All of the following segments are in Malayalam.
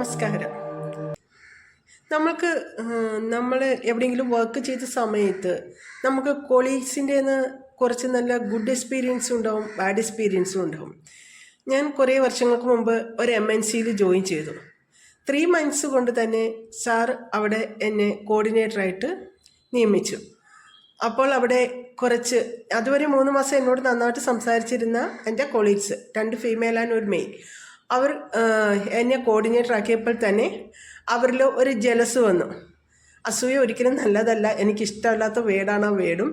നമസ്കാരം. നമ്മൾക്ക് നമ്മൾ എവിടെയെങ്കിലും വർക്ക് ചെയ്ത സമയത്ത് നമുക്ക് കൊളീഗ്സിന്റെ കുറച്ച് നല്ല ഗുഡ് എക്സ്പീരിയൻസും ഉണ്ടാവും ബാഡ് എക്സ്പീരിയൻസും ഉണ്ടാവും. ഞാൻ കുറേ വർഷങ്ങൾക്ക് മുമ്പ് ഒരു എം എൻ സിയിൽ ജോയിൻ ചെയ്തു. ത്രീ മന്ത്സ് കൊണ്ട് തന്നെ സാർ അവിടെ എന്നെ കോർഡിനേറ്ററായിട്ട് നിയമിച്ചു. അപ്പോൾ അവിടെ കുറച്ച് അതുവരെ മൂന്ന് മാസം എന്നോട് നന്നായിട്ട് സംസാരിച്ചിരുന്ന എന്റെ കൊളീഗ്സ് രണ്ട് ഫീമെയിൽ ആൻഡ് ഒരു മെയിൽ അവർ എന്നെ കോർഡിനേറ്റർ ആക്കിയപ്പോൾ തന്നെ അവരിൽ ഒരു ജലസ് വന്നു. അസൂയ ഒരിക്കലും നല്ലതല്ല എനിക്കിഷ്ടമല്ലാത്ത വേടാണ് ആ വേടും.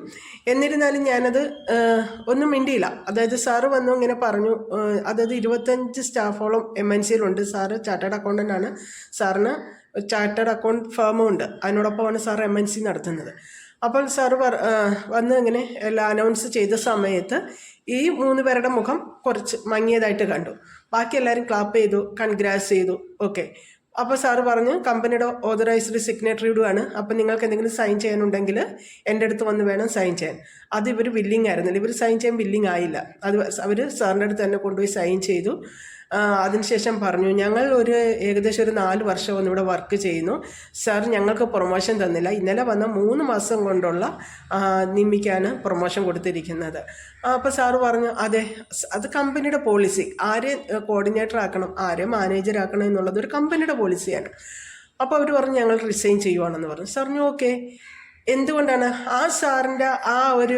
എന്നിരുന്നാലും ഞാനത് ഒന്നും മിണ്ടിയില്ല. അതായത് സാറ് വന്നു ഇങ്ങനെ പറഞ്ഞു അതായത് ഇരുപത്തഞ്ച് സ്റ്റാഫോളം എം എൻ സിയിലുണ്ട് സാറ് ചാർട്ടേഡ് അക്കൗണ്ടന്റ് ആണ്. സാറിന് ചാർട്ടേഡ് അക്കൗണ്ട് ഫേമും ഉണ്ട്. അതിനോടൊപ്പമാണ് സാർ എം എൻ സി നടത്തുന്നത്. അപ്പോൾ പറ വന്ന് ഇങ്ങനെ എല്ലാം അനൗൺസ് ചെയ്ത സമയത്ത് ഈ മൂന്ന് പേരുടെ മുഖം കുറച്ച് മങ്ങിയതായിട്ട് കണ്ടു. ബാക്കി എല്ലാവരും ക്ലാപ്പ് ചെയ്തു കൺഗ്രാസ് ചെയ്തു ഓക്കെ അപ്പോൾ സാറ് പറഞ്ഞു കമ്പനിയുടെ ഓതറൈസ്ഡ് സിഗ്നേറ്ററിയുമാണ് അപ്പോൾ അപ്പം നിങ്ങൾക്ക് എന്തെങ്കിലും സൈൻ ചെയ്യാനുണ്ടെങ്കിൽ എന്റെ അടുത്ത് വന്ന് വേണം സൈൻ ചെയ്യാൻ. അത് ഇവർ ബില്ലിംഗ് ആയിരുന്നില്ല. ഇവർ സൈൻ ചെയ്യാൻ ബില്ലിംഗ് ആയില്ല. അത് അവർ സാറിന്റെ അടുത്ത് തന്നെ കൊണ്ടുപോയി സൈൻ ചെയ്തു. അതിനുശേഷം പറഞ്ഞു ഞങ്ങൾ ഒരു ഏകദേശം ഒരു നാല് വർഷം ഇവിടെ വർക്ക് ചെയ്യുന്നു. സാർ ഞങ്ങൾക്ക് പ്രൊമോഷൻ തന്നില്ല. ഇന്നലെ വന്ന മൂന്ന് മാസം കൊണ്ടുള്ള നിയമിക്കാണ് പ്രൊമോഷൻ കൊടുത്തിരിക്കുന്നത്. അപ്പോൾ സാറ് പറഞ്ഞു അതെ അത് കമ്പനിയുടെ പോളിസി ആരെ കോർഡിനേറ്റർ ആക്കണം ആരെ മാനേജർ ആക്കണം എന്നുള്ളത് ഒരു കമ്പനിയുടെ പോളിസിയാണ് അപ്പോൾ അവർ പറഞ്ഞു ഞങ്ങൾ റിസൈൻ ചെയ്യുവാണെന്ന് പറഞ്ഞു. സാറിന് ഓക്കെ. എന്തുകൊണ്ടാണ്? ആ സാറിന്റെ ആ ഒരു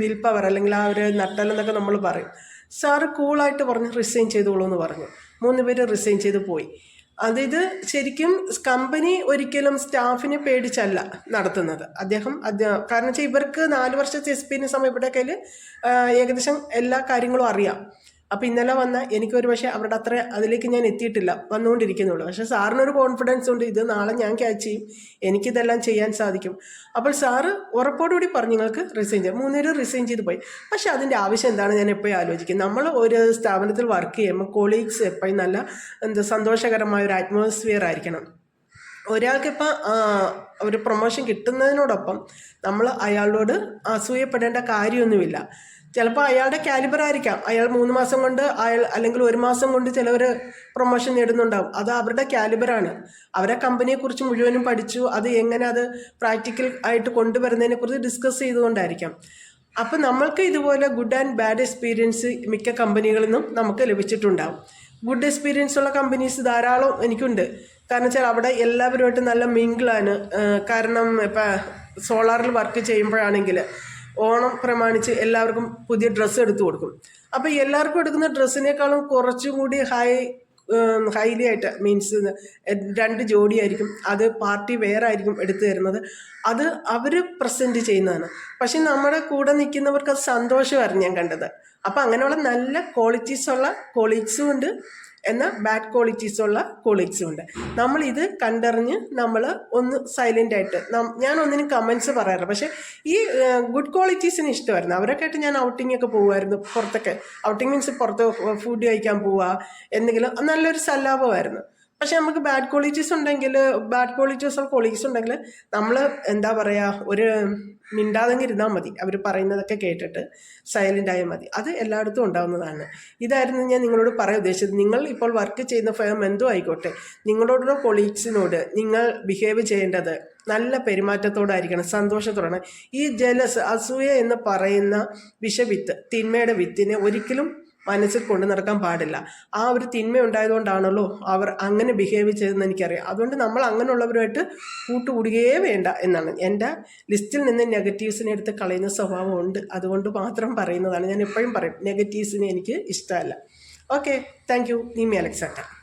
വിൽ പവർ അല്ലെങ്കിൽ ആ ഒരു നട്ടലെന്നൊക്കെ നമ്മൾ പറയും. സാറ് കൂളായിട്ട് പറഞ്ഞു റിസൈൻ ചെയ്തോളൂ എന്ന് പറഞ്ഞു. മൂന്ന് പേര് റിസൈൻ ചെയ്ത് പോയി. അതായത് ശരിക്കും കമ്പനി ഒരിക്കലും സ്റ്റാഫിനെ പേടിച്ചല്ല നടത്തുന്നത്. അദ്ദേഹം കാരണം വെച്ചാൽ ഇവർക്ക് നാല് വർഷത്തെ എക്സ്പീരിയൻസ് ആകുമ്പോൾ ഇവിടെ കയ്യിൽ ഏകദേശം എല്ലാ കാര്യങ്ങളും അറിയാം. അപ്പോൾ ഇന്നലെ വന്ന എനിക്കൊരു പക്ഷേ അവരുടെ അത്ര അതിലേക്ക് ഞാൻ എത്തിയിട്ടില്ല വന്നുകൊണ്ടിരിക്കുന്നുള്ളൂ. പക്ഷേ സാറിനൊരു കോൺഫിഡൻസ് ഉണ്ട് ഇത് നാളെ ഞാൻ ക്യാച്ച് ചെയ്യും എനിക്കിതെല്ലാം ചെയ്യാൻ സാധിക്കും. അപ്പോൾ സാറ് ഉറപ്പോടുകൂടി പറഞ്ഞു നിങ്ങൾക്ക് റിസൈൻ ചെയ്യാം. മൂന്നുപേരും റിസൈൻ ചെയ്ത് പോയി. പക്ഷേ അതിന്റെ ആവശ്യം എന്താണ് ഞാൻ എപ്പോഴും ആലോചിക്കും. നമ്മൾ ഒരു സ്ഥാപനത്തിൽ വർക്ക് ചെയ്യുമ്പോൾ കൊളീഗ്സ് എപ്പോഴും നല്ല എന്താ സന്തോഷകരമായ ഒരു അറ്റ്മോസ്ഫിയർ ആയിരിക്കണം. ഒരാൾക്കിപ്പോൾ ഒരു പ്രൊമോഷൻ കിട്ടുന്നതിനോടൊപ്പം നമ്മൾ അയാളോട് അസൂയപ്പെടേണ്ട കാര്യമൊന്നുമില്ല. ചിലപ്പോൾ അയാളുടെ കാലിബർ ആയിരിക്കാം. അയാൾ മൂന്ന് മാസം കൊണ്ട് അയാൾ അല്ലെങ്കിൽ ഒരു മാസം കൊണ്ട് ചിലവർ പ്രൊമോഷൻ നേടുന്നുണ്ടാവും. അത് അവരുടെ കാലിബറാണ് അവരെ കമ്പനിയെക്കുറിച്ച് മുഴുവനും പഠിച്ചു അത് എങ്ങനെ അത് പ്രാക്ടിക്കൽ ആയിട്ട് കൊണ്ടുവരുന്നതിനെക്കുറിച്ച് ഡിസ്കസ് ചെയ്തുകൊണ്ടായിരിക്കാം. അപ്പം നമ്മൾക്ക് ഇതുപോലെ ഗുഡ് ആൻഡ് ബാഡ് എക്സ്പീരിയൻസ് മിക്ക കമ്പനികളിൽ നിന്നും നമുക്ക് ലഭിച്ചിട്ടുണ്ടാവും. ഗുഡ് എക്സ്പീരിയൻസ് ഉള്ള കമ്പനീസ് ധാരാളം എനിക്കുണ്ട്. കാരണം വെച്ചാൽ അവിടെ എല്ലാവരുമായിട്ട് നല്ല മിങ്കിളാണ് കാരണം ഇപ്പം സോളാറിൽ വർക്ക് ചെയ്യുമ്പോഴാണെങ്കിൽ ഓണം പ്രമാണിച്ച് എല്ലാവർക്കും പുതിയ ഡ്രസ്സ് എടുത്തു കൊടുക്കും. അപ്പോൾ എല്ലാവർക്കും എടുക്കുന്ന ഡ്രസ്സിനേക്കാളും കുറച്ചും കൂടി ഹൈ ഹൈലി ആയിട്ട് മീൻസ് രണ്ട് ജോഡി ആയിരിക്കും. അത് പാർട്ടി വെയർ ആയിരിക്കും എടുത്തു തരുന്നത്. അത് അവർ പ്രസന്റ് ചെയ്യുന്നതാണ്. പക്ഷെ നമ്മുടെ കൂടെ നിൽക്കുന്നവർക്ക് അത് സന്തോഷമായിരുന്നു ഞാൻ കണ്ടത്. അപ്പോൾ അങ്ങനെയുള്ള നല്ല ക്വാളിറ്റീസ് ഉള്ള കൊളീഗ്സും ഉണ്ട്. എന്നാൽ ബാഡ് ക്വാളിറ്റീസ് ഉള്ള കൊളീഗ്സും ഉണ്ട്. നമ്മൾ ഇത് കണ്ടറിഞ്ഞ് നമ്മൾ ഒന്ന് സൈലന്റ് ആയിട്ട് ഞാൻ ഒന്നിനും കമൻസ് പറയാറില്ല. പക്ഷേ ഈ ഗുഡ് ക്വാളിറ്റീസിന് ഇഷ്ടമായിരുന്നു. അവരൊക്കെ ആയിട്ട് ഞാൻ ഔട്ടിംഗ് ഒക്കെ പോകുമായിരുന്നു പുറത്തൊക്കെ. ഔട്ടിംഗ് മീൻസ് പുറത്ത് ഫുഡ് കഴിക്കാൻ പോവുക എന്തെങ്കിലും നല്ലൊരു സല്ലാപമായിരുന്നു. പക്ഷെ നമുക്ക് ബാഡ് ക്വാളിറ്റീസ് ഉണ്ടെങ്കിൽ ബാഡ് ക്വാളിറ്റീസ് ഓഫ് കൊളീഗ്സ് ഉണ്ടെങ്കിൽ നമ്മൾ എന്താ പറയുക ഒരു മിണ്ടാതെങ്കിൽ ഇരുന്നാൽ മതി. അവർ പറയുന്നതൊക്കെ കേട്ടിട്ട് സൈലന്റ് ആയാൽ മതി. അത് എല്ലായിടത്തും ഉണ്ടാകുന്നതാണ് ഇതായിരുന്നു ഞാൻ നിങ്ങളോട് പറയാൻ ഉദ്ദേശിച്ചത്. നിങ്ങൾ ഇപ്പോൾ വർക്ക് ചെയ്യുന്ന ഫേം എന്തോ ആയിക്കോട്ടെ നിങ്ങളോടുള്ള കൊളീഗ്സിനോട് നിങ്ങൾ ബിഹേവ് ചെയ്യേണ്ടത് നല്ല പെരുമാറ്റത്തോടായിരിക്കണം സന്തോഷത്തോടാണ്. ഈ ജലസ് അസൂയ എന്ന് പറയുന്ന വിഷവിത്ത് തിന്മയുടെ വിത്തിനെ ഒരിക്കലും മനസ്സിൽ കൊണ്ടു നടക്കാൻ പാടില്ല. ആ ഒരു തിന്മ ഉണ്ടായതുകൊണ്ടാണല്ലോ അവർ അങ്ങനെ ബിഹേവ് ചെയ്തതെന്ന് എനിക്കറിയാം. അതുകൊണ്ട് നമ്മൾ അങ്ങനെയുള്ളവരുമായിട്ട് കൂട്ടുകൂടുകയേ വേണ്ട എന്നാണ്. എന്റെ ലിസ്റ്റിൽ നിന്ന് നെഗറ്റീവ്സിനെ എടുത്ത് കളയുന്ന സ്വഭാവം ഉണ്ട് അതുകൊണ്ട് മാത്രം പറയുന്നതാണ്. ഞാൻ എപ്പോഴും പറയും നെഗറ്റീവ്സിനെ എനിക്ക് ഇഷ്ടമല്ല. Okay thank you Nimmy Alexander